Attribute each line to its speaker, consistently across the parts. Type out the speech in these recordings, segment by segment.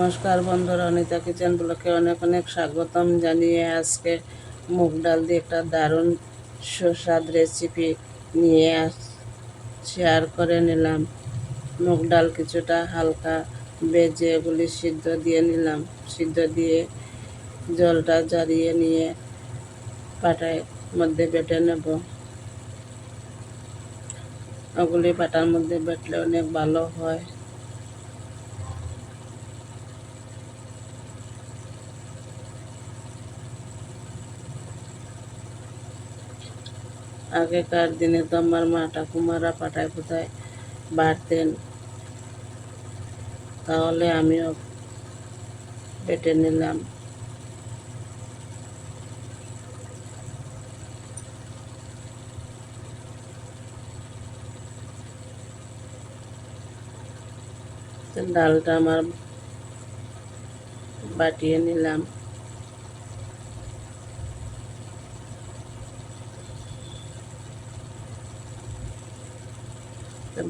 Speaker 1: নমস্কার বন্ধুরা, অনিতা কিচেন ব্লকে অনেক অনেক স্বাগতম জানিয়ে আজকে মুগ ডাল দিয়ে একটা দারুণ সুস্বাদ রেসিপি নিয়ে শেয়ার করে নিলাম। মুগ ডাল কিছুটা হালকা বেজে এগুলি সিদ্ধ দিয়ে নিলাম। সিদ্ধ দিয়ে জলটা ঝরিয়ে নিয়ে পাটায় মধ্যে বেটে নেব। ওগুলি পাটার মধ্যে বেটলে অনেক ভালো হয়। আগেকার দিনে তো আমার মা ঠাকুমারা পাটায় কোথায় বাড়তেন। তাহলে আমিও বেটে নিলাম। ডালটা আমার বাটিয়ে নিলাম।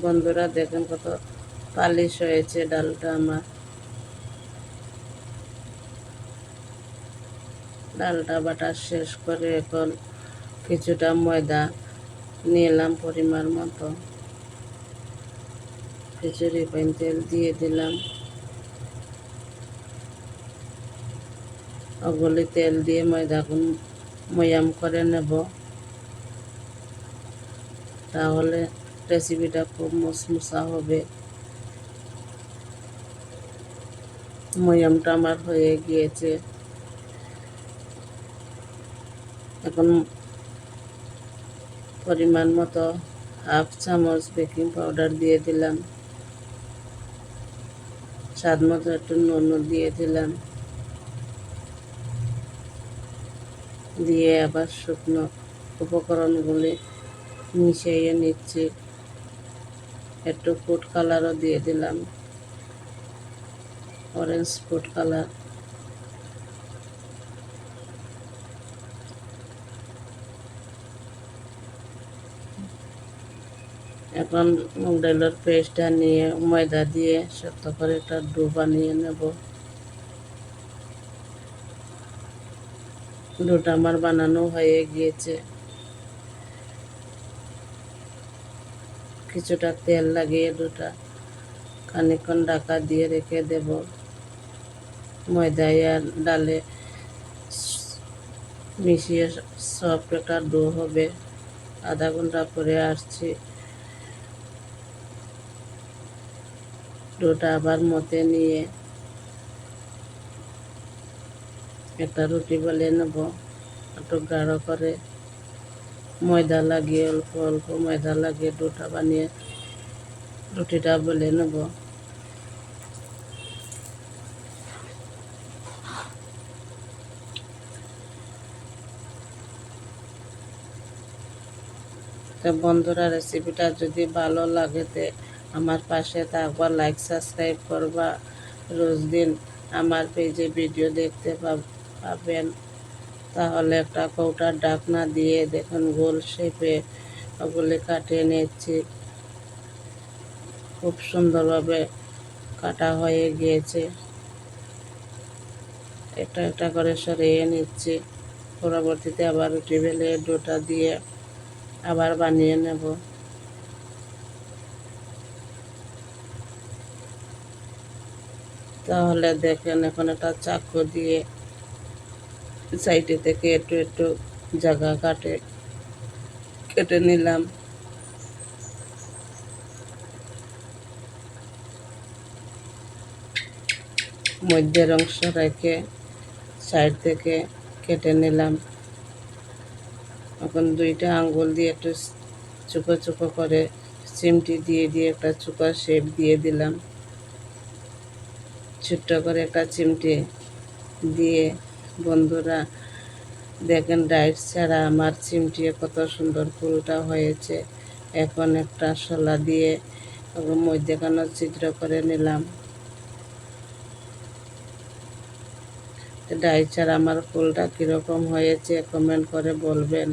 Speaker 1: বন্ধুরা, দেখেন কত পালিশ হয়েছে ডালটা আমার। ডালটা বাটা শেষ করে এখন কিছুটা ময়দা নিলাম পরিমাণ মতো। কিছু রিফাইন তেল দিয়ে দিলাম। ওগুলি তেল দিয়ে ময়দাগুলো ময়াম করে নেব। তাহলে রেসিপিটা খুব মুসমুসা হবে। ময়ামটা আমার হয়ে গিয়েছে। এখন পরিমাণ মতো হাফ চামচ বেকিং পাউডার দিয়ে দিলাম। স্বাদ মতো একটু নুন দিয়ে দিলাম। দিয়ে আবার শুকনো উপকরণগুলি মিশিয়ে নিচ্ছি। একটু ফুড কালারও দিয়ে দিলাম। অরেঞ্জ ফুড কালার এখন মুগ ডালের পেস্টটা নিয়ে ময়দা দিয়ে শক্ত করে একটা ডো বানিয়ে নেব। ডোটা আমার বানানো হয়ে গিয়েছে। কিছুটা তেল লাগিয়ে দুটা খানিক্ষণ ঢাকা দিয়ে রেখে দেব। ময়দায় আর ডালে মিশিয়ে সফট একটা ডো হবে। আধা ঘণ্টা পরে আসছি। ডোটা আবার মতে নিয়ে একটা রুটি বলে নেব। একটু গাঢ় করে ময়দা লাগিয়ে অল্প অল্প ময়দা লাগিয়ে ডোটা বানিয়ে রুটিটা বেলে নেব। বন্ধুরা রেসিপিটা যদি ভালো লাগে তে আমার পাশে থাকবা লাইক সাবস্ক্রাইব করবা। রোজ দিন আমার পেজে ভিডিও দেখতে পাবেন। তাহলে একটা কৌটার ডাকনা দিয়ে দেখুন গোল শেপে ওগুলি কাটিয়ে নিচ্ছি। খুব সুন্দরভাবে কাটা হয়ে গিয়েছে। একটা একটা করে সরিয়ে নিচ্ছি। পরবর্তীতে আবার রুটি বেলে ডোটা দিয়ে আবার বানিয়ে নেব। তাহলে দেখেন এখন একটা চাকু দিয়ে সাইডে থেকে একটু একটু জায়গা কাটে, কেটে নিলাম। মধ্যের অংশ রেখে সাইড থেকে কেটে নিলাম। এখন দুইটা আঙ্গুল দিয়ে একটু চুকো চুকো করে চিমটি দিয়ে দিয়ে একটা চুকা শেপ দিয়ে দিলাম। ছোট্ট করে একটা চিমটি দিয়ে বন্ধুরা, দেখেন ডাইট ছাড়া আমার চিমটিয়ে কত সুন্দর ফুলটা হয়েছে। এখন একটা শলা দিয়ে মধ্যেখানে চিত্র করে নিলাম। ডাই ছাড়া আমার ফুলটা কীরকম হয়েছে কমেন্ট করে বলবেন।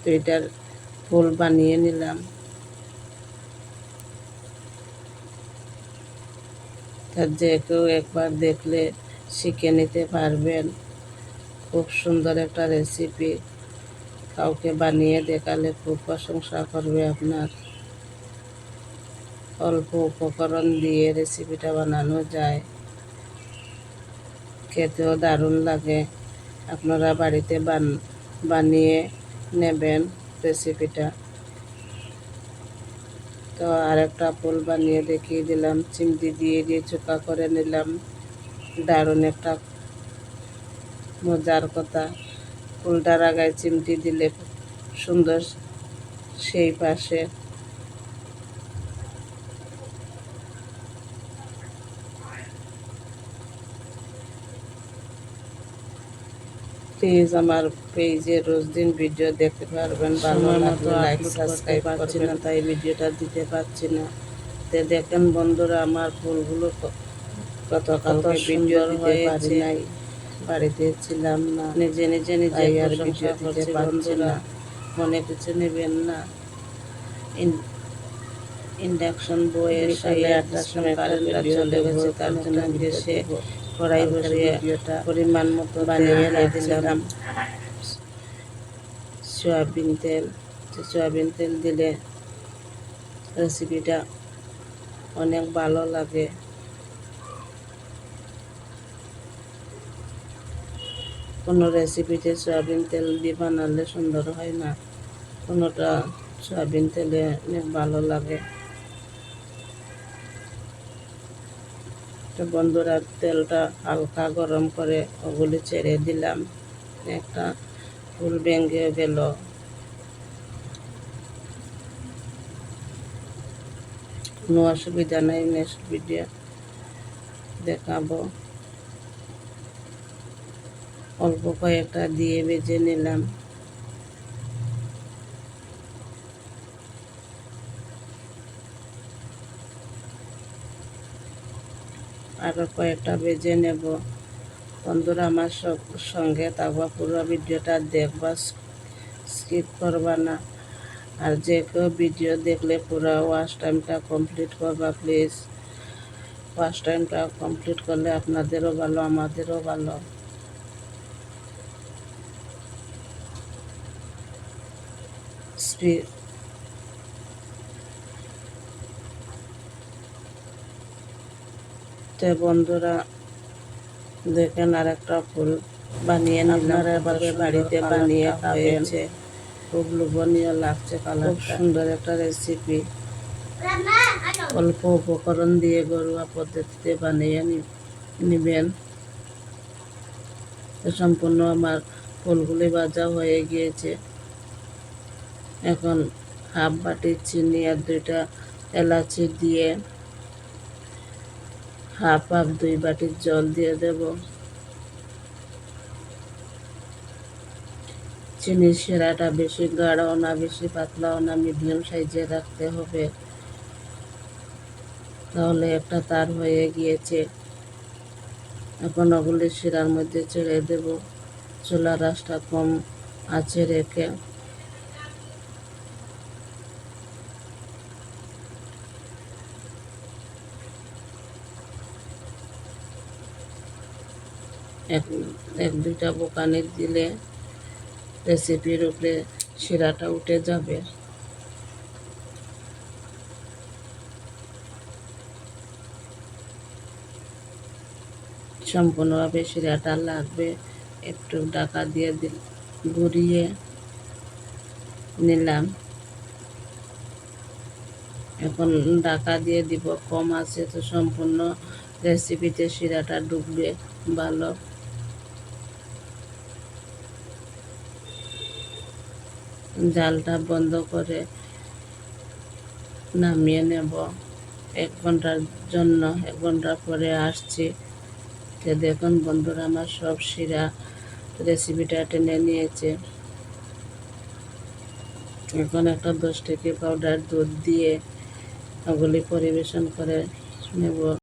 Speaker 1: তো এটার ফুল বানিয়ে নিলাম। তার যে কেউ একবার দেখলে শিখে নিতে পারবেন। খুব সুন্দর একটা রেসিপি কাউকে বানিয়ে দেখালে খুব প্রশংসা করবে আপনার। অল্প উপকরণ দিয়ে রেসিপিটা বানানো যায়। খেতেও দারুণ লাগে। আপনারা বাড়িতে বান, বানিয়ে নেবেন রেসিপিটা তো আরেকটা ফুল বানিয়ে দেখিয়ে দিলাম। চিমটি দিয়ে দিয়ে চোখা করে নিলাম। দারুণ একটা মজার কথা। ফুলটার আগায় চিমটি দিলে সুন্দর সেই পাশে। প্লিজ আমার পেজে রোজ দিন ভিডিও দেখতে পারবেন ভালো লাগলে লাইক সাবস্ক্রাইব পাচ্ছি না। তাই ভিডিওটা দিতে পারছি না। তে দেখেন বন্ধুরা আমার ফুলগুলো ক- গতকালকে ভিডিও দিতে পারি নাই। বাড়িতে ছিলাম না। নিজে নিজে নিজে আর ভিডিও দিতে পারছি না। মনে কিছু নেবেন না। ইন্ডাকশন বইয়ের সাড়ে আটটার সময় কারেন্টটা চলে গেছে তার জন্য গ্যাসে কড়াই বসিয়ে পরিমাণ মতো বানিয়ে দিলাম সয়াবিন তেল সয়াবিন তেল দিলে রেসিপিটা অনেক ভালো লাগে। কোনো রেসিপিতে সয়াবিন তেল দিয়ে বানালে সুন্দর হয় না। কোনোটা সয়াবিন তেলে অনেক ভালো লাগে। তো বন্ধুরা, তেলটা হালকা গরম করে ওগুলি ছেড়ে দিলাম। একটা ফুল ভেঙে গেল। কোনো অসুবিধা নেই নেক্সট ভিডিও দেখাবো। অল্প কয়েকটা দিয়ে বেজে নিলাম। আরও কয়েকটা বেজে নেব। বন্ধুরা, আমার সব সঙ্গে থাকবা পুরো ভিডিওটা দেখবা, স্কিপ করবা না। আর যে কেউ ভিডিও দেখলে পুরো ওয়াশ টাইমটা কমপ্লিট করবা, প্লিজ। ওয়াশ টাইমটা কমপ্লিট করলে আপনাদেরও ভালো, আমাদেরও ভালো। তো বন্ধুরা দেখেন আর একটা ফুল বানিয়ে আপনারা এভাবে বাড়িতে বানিয়ে খাওয়েছে খুব লোভনীয় লাগছে কালার সুন্দর একটা রেসিপি অল্প উপকরণ দিয়ে ঘরোয়া পদ্ধতিতে বানিয়ে নিবেন। সম্পূর্ণ আমার ফুলগুলি ভাজা হয়ে গিয়েছে। এখন হাফ বাটি চিনি আর দুইটা এলাচি দিয়ে হাফ হাফ দুই বাটি জল দিয়ে দেব। চিনির সেরাটা বেশি গাঢ়ও না, বেশি পাতলাও না, মিডিয়াম সাইজে রাখতে হবে। তাহলে একটা তার হয়ে গিয়েছে। এখন ওগুলি শিরার মধ্যে ছেড়ে দেব। চুলার রাসটা কম আছে রেখে। এক এক দুইটা বোকানি দিলে রেসিপির উপরে শিরাটা উঠে যাবে। সম্পূর্ণভাবে শিরাটা লাগবে। একটু ডাকা দিয়ে দিল, ঘুরিয়ে নিলাম। এখন ঢাকা দিয়ে দিব, কম আছে তো সম্পূর্ণ রেসিপিতে শিরাটা ডুববে ভালো। জালটা বন্ধ করে নামিয়ে নেব। এক ঘণ্টার জন্য, এক ঘণ্টা পরে আসছি। তো দেখুন বন্ধুরা, আমার সব শিরা রেসিপিটা টেনে নিয়েছে। এখন একটা দশ টাকি পাউডার দুধ দিয়ে ওগুলি পরিবেশন করে নেব।